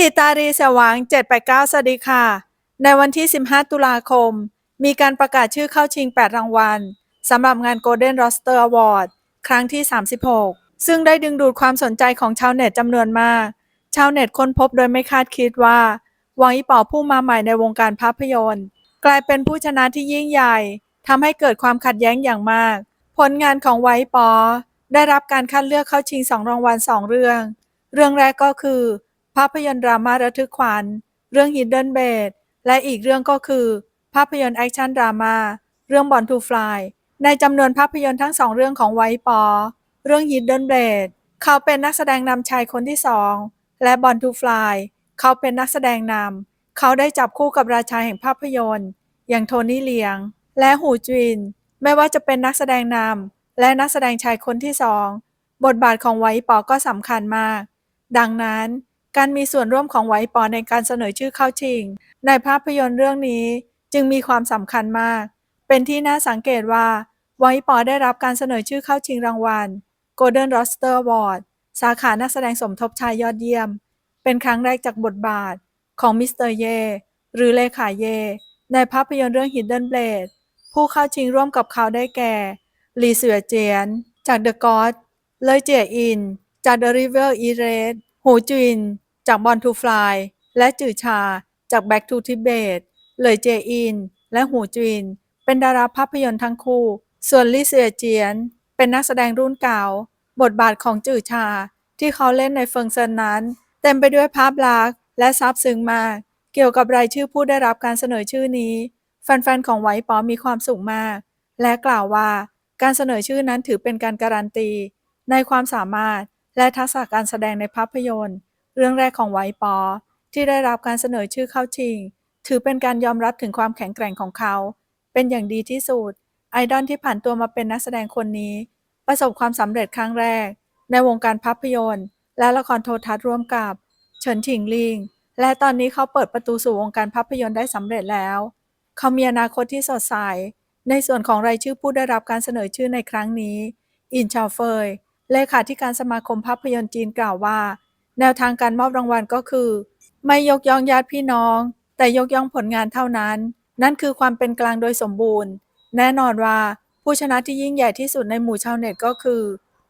ทิตารีสว่าง 789 สวัสดีค่ะ ในวันที่ 15 ตุลาคม มีการประกาศชื่อเข้าชิง 8 รางวัลสำหรับงาน Golden Roster Award ครั้งที่ 36 ซึ่งได้ดึงดูดความสนใจของชาวเน็ตจำนวนมาก ชาวเน็ตค้นพบโดยไม่คาดคิดว่า วังอีป๋อผู้มาใหม่ในวงการภาพยนตร์ กลายเป็นผู้ชนะที่ยิ่งใหญ่ทำให้เกิดความขัดแย้งอย่างมาก ผลงานของไวปอ ได้รับการคัดเลือกเข้าชิงสองรางวัลสองเรื่อง เรื่องแรกก็คือ ภาพยนตร์ดราม่าระทึกขวัญ เรื่อง Hidden b a d และอีกเรื่องก็คือ ภาพยนตร์แอคชั่นดราม่าเรื่อง Born to Fly ในจำนวนภาพยนตร์ทั้งสองเรื่องของไวปอ เรื่อง Hidden b a d เขาเป็นนักแสดงนำชายคนที่สองและ Born to Fly เขาเป็นนักแสดงนำเขาได้จับคู่กับราชาแห่งภาพยนตร์ อย่างโทนี่เลียง และหูจิน ไม่ว่าจะเป็นนักแสดงนำและนักแสดงชายคนที่สองบทบาทของไวปอก็สำคัญมาก ดังนั้น การมีส่วนร่วมของไวปอในการเสนอชื่อเข้าชิง ในภาพยนตร์เรื่องนี้จึงมีความสำคัญมาก เป็นที่น่าสังเกตว่าไวปอได้รับการเสนอชื่อเข้าชิงรางวัล Golden Roster Award สาขานักแสดงสมทบชายยอดเยี่ยม เป็นครั้งแรกจากบทบาทของมิสเตอร์เยหรือเลขาเย ในภาพยนตร์เรื่อง Hidden Blade ผู้เข้าชิงร่วมกับเขาได้แก่ลีเสือเจียน จาก The God เลยเจียอิน จาก The River e r a s e หูจิน จาก Born to Fly และจือชา จาก Back to Tibet เลยเจอิน และหูจิน เป็นดาราภาพยนตร์ทั้งคู่ ส่วนลี่เสือเจียน เป็นนักแสดงรุ่นเก่า บทบาทของจือชา ที่เขาเล่นในเฟิงเซินนั้น เต็มไปด้วยภาพลักษณ์และซาบซึ้งมาก เกี่ยวกับรายชื่อผู้ได้รับการเสนอชื่อนี้ แฟนๆ ของไวปอมีความสุขมาก และกล่าวว่าการเสนอชื่อนั้นถือเป็นการการันตี ในความสามารถและทักษะการแสดงในภาพยนตร์ เรื่องแรกของไวปอ ที่ได้รับการเสนอชื่อเข้าชิง ถือเป็นการยอมรับถึงความแข็งแกร่งของเขา เป็นอย่างดีที่สุด ไอดอลที่ผ่านตัวมาเป็นนักแสดงคนนี้ ประสบความสำเร็จครั้งแรก ในวงการภาพยนตร์ และละครโทรทัศน์ร่วมกับ เฉินถิงลิง และตอนนี้เขาเปิดประตูสู่วงการภาพยนตร์ได้สำเร็จแล้ว เขามีอนาคตที่สดใส ในส่วนของรายชื่อผู้ได้รับการเสนอชื่อในครั้งนี้ อินชาเฟยเลขาธิการสมาคมภาพยนตร์จีนกล่าวว่า แนวทางการมอบรางวัลก็คือ ไม่ยกย่องญาติพี่น้อง แต่ยกย่องผลงานเท่านั้น นั่นคือความเป็นกลางโดยสมบูรณ์ แน่นอนว่าผู้ชนะที่ยิ่งใหญ่ที่สุดในหมู่ชาวเน็ตก็คือ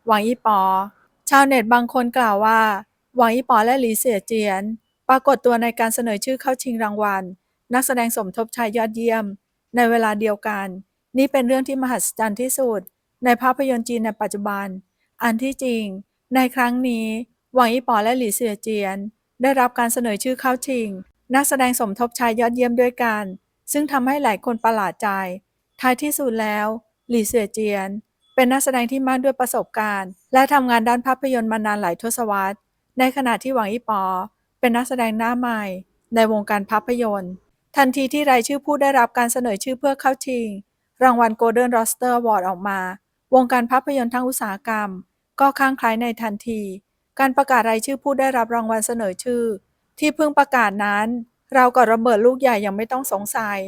หวังอีปอ ชาวเน็ตบางคนกล่าวว่าหวังอีปอและหลีเสี่ยเจียน ปรากฏตัวในการเสนอชื่อเข้าชิงรางวัล นักแสดงสมทบชายยอดเยี่ยม ในเวลาเดียวกัน นี่เป็นเรื่องที่มหัศจรรย์ที่สุด ในภาพยนตร์จีนในปัจจุบัน อันที่จริง ในครั้งนี้ หวังอีป๋อและหลีเสี่ยเจียน ได้รับการเสนอชื่อเข้าชิง นักแสดงสมทบชายยอดเยี่ยมด้วยกัน ซึ่งทำให้หลายคนประหลาดใจ ท้ายที่สุดแล้ว หลีเสี่ยเจียน เป็นนักแสดงที่มากด้วยประสบการณ์ และทำงานด้านภาพยนตร์มานานหลายทศวรรษ ในขณะที่หวังอีป๋อเป็นนักแสดงหน้าใหม่ ในวงการภาพยนตร์ ทันทีที่รายชื่อผู้ได้รับการเสนอชื่อเพื่อเข้าชิง รางวัล Golden Roster Award ออกมา วงการภาพยนตร์ทั้งอุตสาหกรรม ก็คลั่งไคล้ในทันที การประกาศรายชื่อผู้ได้รับรางวัลเสนอชื่อ ที่เพิ่งประกาศนั้น เรากับระเบิดลูกใหญ่ยังไม่ต้องสงสัย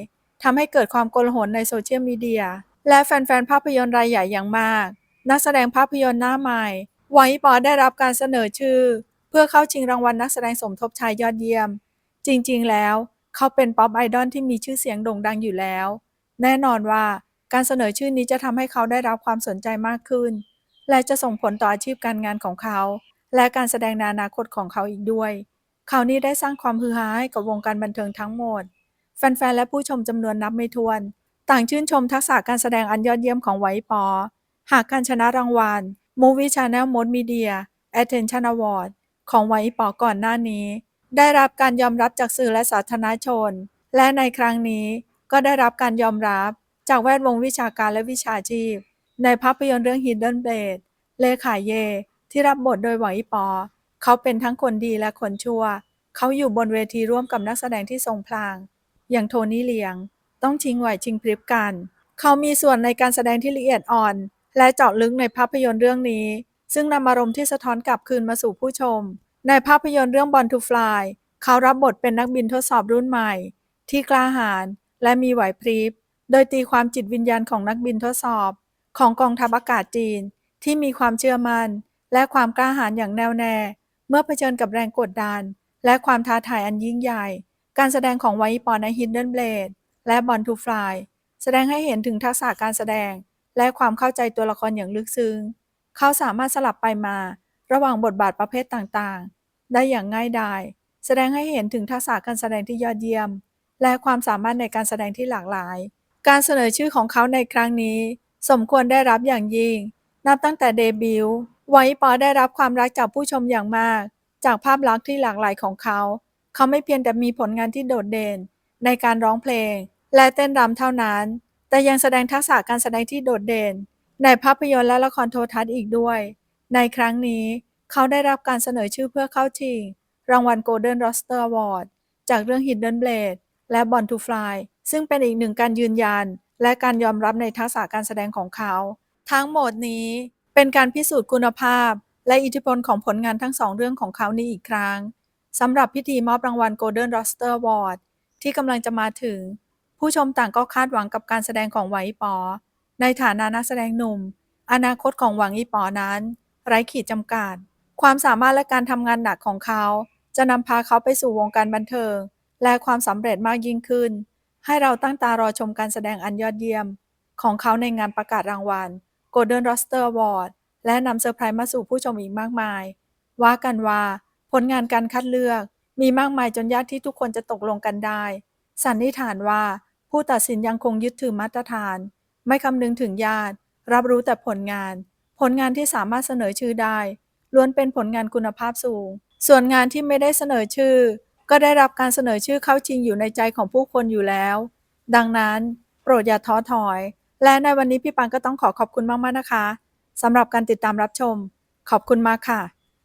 ทำให้เกิดความโกลาหลในโซเชียลมีเดียและแฟนๆภาพยนตร์รายใหญ่อย่างมาก นักแสดงภาพยนตร์หน้าใหม่หวังอีปอได้รับการเสนอชื่อ เพื่อเข้าชิงรางวัลนักแสดงสมทบชายยอดเยี่ยม จริงๆ แล้ว เขาเป็นป๊อปไอดอลที่มีชื่อเสียงโด่งดังอยู่แล้ว แน่นอนว่าการเสนอชื่อนี้จะทำให้เขาได้รับความสนใจมากขึ้น และจะส่งผลต่ออาชีพการงานของเขา และการแสดงในอนาคตของเขาอีกด้วยเขานี้ได้สร้างความฮือฮาให้กับวงการบันเทิงทั้งหมด แฟนๆ และผู้ชมจำนวนนับไม่ถ้วน ต่างชื่นชมทักษะการแสดงอันยอดเยี่ยมของไวปอ หากการชนะรางวัล Movie Channel Most Media Attention Award ของไวปอก่อนหน้านี้ ได้รับการยอมรับจากสื่อและสาธารณชน และในครั้งนี้ก็ได้รับการยอมรับจากแวดวงวิชาการและวิชาชีพ ในภาพยนตร์เรื่อง Hidden Blade เลขาเย ที่รับบทโดยหวังอีปอ เขาเป็นทั้งคนดีและคนชั่ว เขาอยู่บนเวทีร่วมกับนักแสดงที่ทรงพลังอย่างโทนี่เลียง ต้องชิงไหวชิงพริบกัน เขามีส่วนในการแสดงที่ละเอียดอ่อน และเจาะลึกในภาพยนตร์เรื่องนี้ ซึ่งนำอารมณ์ที่สะท้อนกลับคืนมาสู่ผู้ชม ในภาพยนตร์เรื่อง Born to Fly เขารับบทเป็นนักบินทดสอบรุ่นใหม่ ที่กล้าหาญและมีไหวพริบ โดยตีความจิตวิญญาณของนักบินทดสอบ ของกองทัพอากาศจีน ที่มีความเชื่อมัน่น และความกล้าหาญอย่างแน่วแน่ เมื่อเผชิญกับแรงกดดัน และความท้าทายอันยิ่งใหญ่ การแสดงของไวปอใน Hidden Blade และ Born to Fly แสดงให้เห็นถึงทักษะการแสดง และความเข้าใจตัวละครอย่างลึกซึ้ง เขาสามารถสลับไปมา ระหว่างบทบาทประเภทต่างๆ ได้อย่างง่ายดาย แสดงให้เห็นถึงทักษะการแสดงที่ยอดเยี่ยม และความสามารถในการแสดงที่หลากหลาย การเสนอชื่อของเขาในครั้งนี้ สมควรได้รับอย่างยิ่ง นับตั้งแต่เดบิวต์ ไวท์ปอได้รับความรักจากผู้ชมอย่างมาก จากภาพลักษณ์ที่หลากหลายของเขา เขาไม่เพียงแต่มีผลงานที่โดดเด่น ในการร้องเพลง และเต้นรำเท่านั้น แต่ยังแสดงทักษะการแสดงที่โดดเด่น ในภาพยนตร์และละครโทรทัศน์อีกด้วย ในครั้งนี้เขาได้รับการเสนอชื่อเพื่อเข้าชิง รางวัล Golden Rooster Award จากเรื่อง Hidden Blade และ Born to Fly ซึ่งเป็นอีกหนึ่งการยืนยัน และการยอมรับในทักษะการแสดงของเขา ทั้งหมดนี้ เป็นการพิสูจน์คุณภาพ และอิทธิพลของผลงานทั้งสองเรื่องของเขานี้อีกครั้งสำหรับพิธีมอบรางวัล Golden Roster Award ที่กำลังจะมาถึง ผู้ชมต่างก็คาดหวังกับการแสดงของหวังอีปอ ในฐานะนักแสดงหนุ่ม อนาคตของหวังอีปอนั้น ไร้ขีดจำกัด ความสามารถและการทำงานหนักของเขา จะนำพาเขาไปสู่วงการบันเทิง และความสำเร็จมากยิ่งขึ้น ให้เราตั้งตารอชมการแสดงอันยอดเยี่ยม ของเขาในงานประกาศรางวัล Golden roster Award และนำเซอร์ไพรส์มาสู่ผู้ชมอีกมากมาย ว่ากันว่าผลงานการคัดเลือกมีมากมายจนยากที่ทุกคนจะตกลงกันได้ สันนิษฐานว่าผู้ตัดสินยังคงยึดถือมาตรฐาน ไม่คำนึงถึงญาติ รับรู้แต่ผลงาน ผลงานที่สามารถเสนอชื่อได้ ล้วนเป็นผลงานคุณภาพสูง ส่วนงานที่ไม่ได้เสนอชื่อ ก็ได้รับการเสนอชื่อเข้าชิงอยู่ในใจของผู้คนอยู่แล้ว ดังนั้น โปรดอย่าท้อถอย และในวันนี้พี่ปังก็ต้องขอขอบคุณมากๆนะคะสำหรับการติดตามรับชม ขอบคุณมากค่ะ